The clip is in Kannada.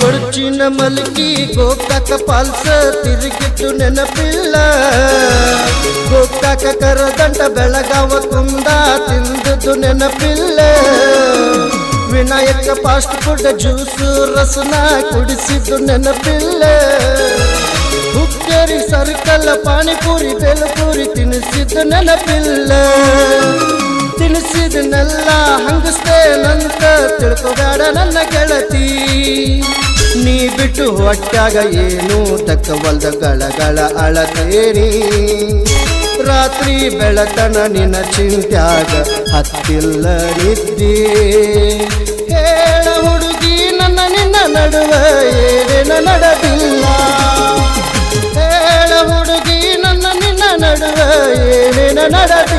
ಕೊಡುಚಿನ ಮಲ್ಕಿ ಗೋಕಾಕ ಪಾಲ್ಸ ತಿರುಗಿಟ್ಟು ನೆನಪಿಲ್ಲ. ಗೋಕಾಕ ಕರದಂಡ ಬೆಳಗಾವ ಕುಂದ ತಿಂದದ್ದು ನೆನಪಿಲ್ಲ. ವಿನಾಯಕ ಫಾಸ್ಟ್ ಫುಡ್ ಜ್ಯೂಸು ರಸನ ಕುಡಿಸಿದ್ದು ನೆನಪಿಲ್ಲ. ಹುಕ್ಕೇರಿ ಸರ್ಕಲ್ ಪಾನಿಪುರಿ ಬೆಲಪುರಿ ತಿನ್ನಿಸಿದ್ದು ನೆನಪಿಲ್ಲ. ತಿನ್ನಿಸಿದನ್ನೆಲ್ಲ ಹಂಗಸ್ತೇನಂತ ತಿಳ್ಕೊಬೇಡ ನನ್ನ ಗೆಳತಿ. ಬಿಟ್ಟು ಹೊಟ್ಟಾಗ ಏನು? ತಕ್ಕವಲ್ದ ಗಳಗಳ ಅಳತೇರಿ ರಾತ್ರಿ ಬೆಳತನ ನಿನ್ನ ಚಿಂತ್ಯಾಗ ಹತ್ತಿಲ್ಲ ನಿದ್ದಿ. ಹೇಳ ಹುಡುಗಿ, ನನ್ನ ನಿನ್ನ ನಡುವ ಏನೇನ ನಡೆದಿಲ್ಲ? ಹೇಳ ಹುಡುಗಿ, ನನ್ನ ನಿನ್ನ ನಡುವ ಏನೇನ ನಡೆದಿಲ್ಲ?